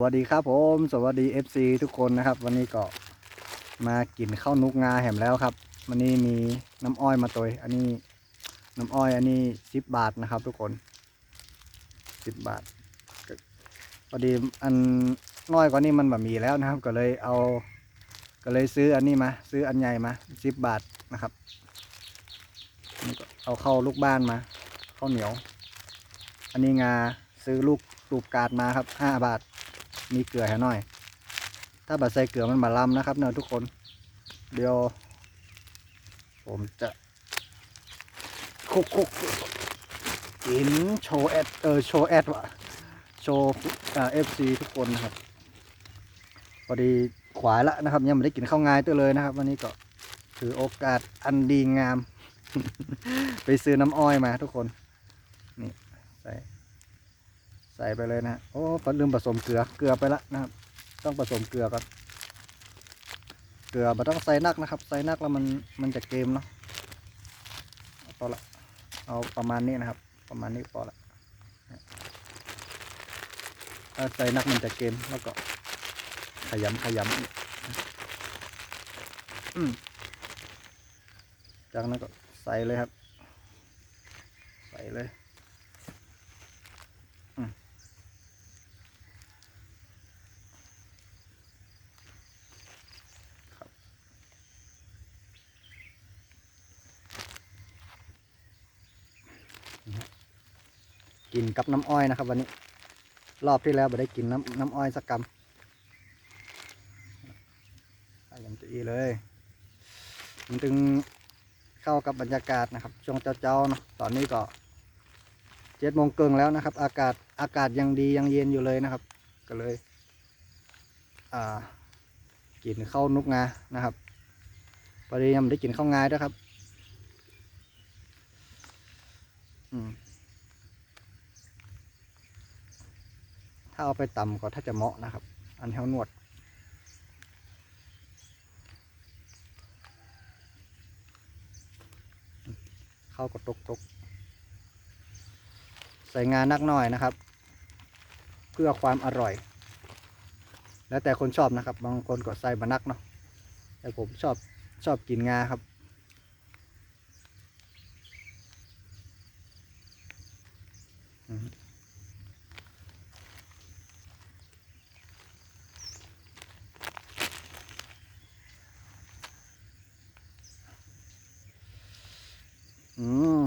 สวัสดีครับผมสวัสดี FC ทุกคนนะครับ วันนี้ก็มากินข้าวนุกงาแหมแล้วครับ วันนี้มีน้ำอ้อยมาตัวอันนี้น้ำอ้อยอันนี้สิบบาทนะครับ ทุกคนสิบบาทพอดีอันน้อยกว่านี้มันแบบมีแล้วนะครับ ก็เลยเอา ก็เลยซื้ออันนี้มา ซื้ออันใหญ่มาสิบบาทนะครับเอาเข้าลูกบ้านมาข้าวเหนียว อันนี้งาซื้อลูกลูกกาดมาครับห้าบาท มีเกลือให้หน่อย ถ้าบัดใส่เกลือมันบาลำนะครับเนอะทุกคน เดี๋ยว ผมจะคุกคุกกินโชว์แอดเออโชว์แอดวะโชว์เอฟซีทุกคนนะครับพอดีขวายละนะครับยังไม่ได้กินข้าวงายตัวเลยนะครับ วันนี้ก็ถือโอกาสอันดีงาม ไปซื้อน้ำอ้อยมาทุกคน นี่ใส่ ใส่ไปเลยนะโอ้ลืมผสมเกลือเกลือไปละนะครับ ต้องผสมเกลือก่อนเกลือไม่ต้องใส่นักนะครับ ใส่นักแล้วมันมันจะเกมเนาะพอละเอาประมาณนี้นะครับ ประมาณนี้พอละถ้าใส่นักมันจะเกมแล้วก็ขยำขยำอืมจากนั้นก็ใส่เลยครับ ใส่เลย กินกับน้ำอ้อยนะครับ วันนี้ รอบที่แล้วไม่ได้กินน้ำน้ำอ้อยสักกำใส่ยำจีเลยมันถึงเข้ากับบรรยากาศนะครับ ช่วงเจ้าๆนาะตอนนี้ก็เจ็ดโมงเกิงแล้วนะครับ อากาศอากาศยังดียังเย็นอยู่เลยนะครับ ก็เลย อ่า กินข้าวนุกงานะครับพอดียังได้กินข้าวงายด้วยครับ อืม ถ้าเอาไปตำก็ถ้าจะเหมาะนะครับ อันเท่านวด เข้ากับตกตกใส่งานนักหน่อยนะครับ เพื่อความอร่อย แล้วแต่คนชอบนะครับ บางคนก็ใส่บานักเนาะแต่ผมชอบชอบกินงาครับ อืม อืม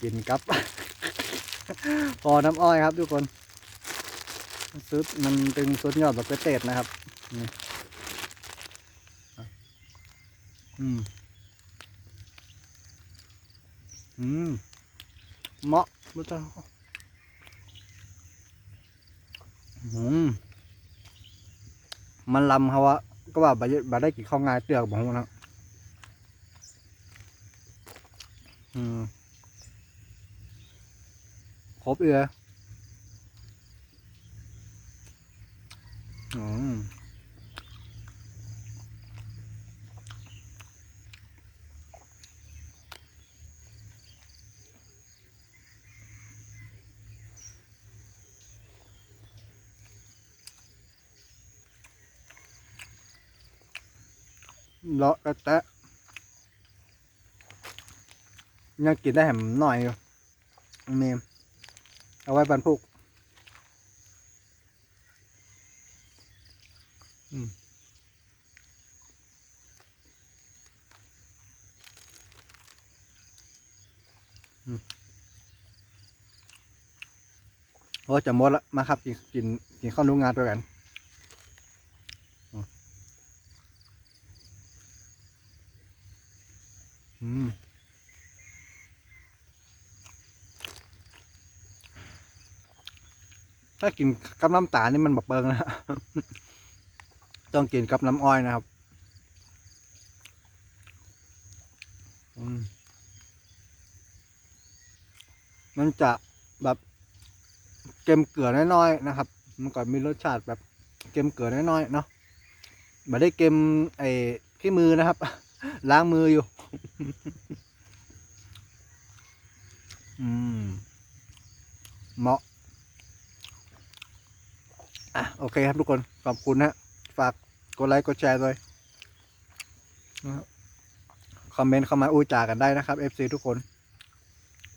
กินกับ พอน้ำอ้อยครับทุกคนซุดมันตึงซุดยอดแบบเตดนะครับนี่อืม อืมเหมาะมุตาอืมมันลำเขาวะก็ว่าบาบได้กินข้าวงายเตือกบอกนะอืม ครบเลยอืมเลาะกระแตะยังกินได้แหมหน่อยอยู่เมม เอาไว้บรรพุกอืมอืมโอ้จะหมดละมาครับกินกินกินข้าวนุ่งงานด้วยกันอืมอืม ถ้ากินกับน้ำตาลนี่มันแบบเบิงนะต้องกินกับน้ำอ้อยนะครับมมันจะแบบเค็มเกลือน้อยๆนะครับ มันก็มีรสชาติแบบเค็มเกลือน้อยๆเนาะไม่ได้เค็มไอ้ที่มือนะครับ ล้างมืออยู่ อืมเหมาะ อะโอเคครับทุกคนขอบคุณนะฝากกดไลค์กดแชร์ด้วยคอมเมนต์เข้ามาอู้จากันได้นะครับ FC ทุกคน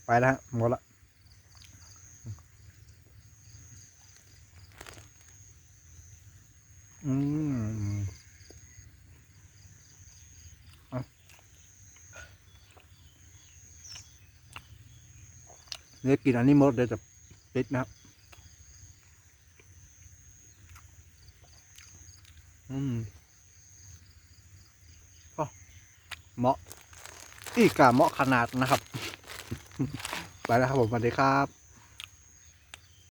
ไปแล้วฮะหมดละอืมเอาเดี๋ยวกินอันนี้หมดเดี๋ยวจะปิดนะครับ อืมก็ เหมาะอีกกะเหมาะขนาดนะครับ ไปแล้วครับผมสวัสดีครับ